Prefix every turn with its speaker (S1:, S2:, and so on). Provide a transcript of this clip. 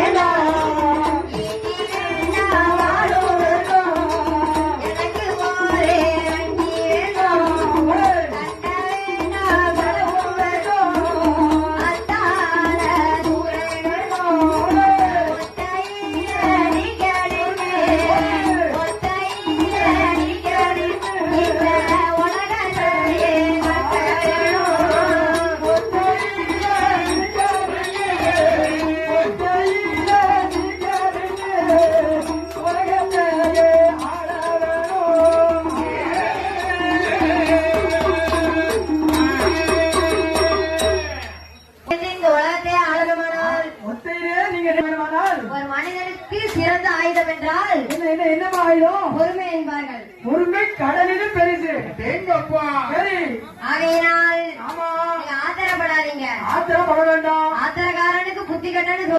S1: And I ஒரு மனிதனுக்கு சிறந்த ஆயுதம் என்றால் பொறுமை என்பார்கள்.
S2: பொறுமை கடலிலும் பெரிது.
S3: எங்கப்பா
S2: சரி.
S1: ஆகையினால்
S2: ஆமா.
S1: ஆத்திரப்படாதீங்க.
S2: ஆத்திரம் பட வேண்டாம்.
S1: ஆத்திரக்காரனுக்கு புத்தி கட்டன்னு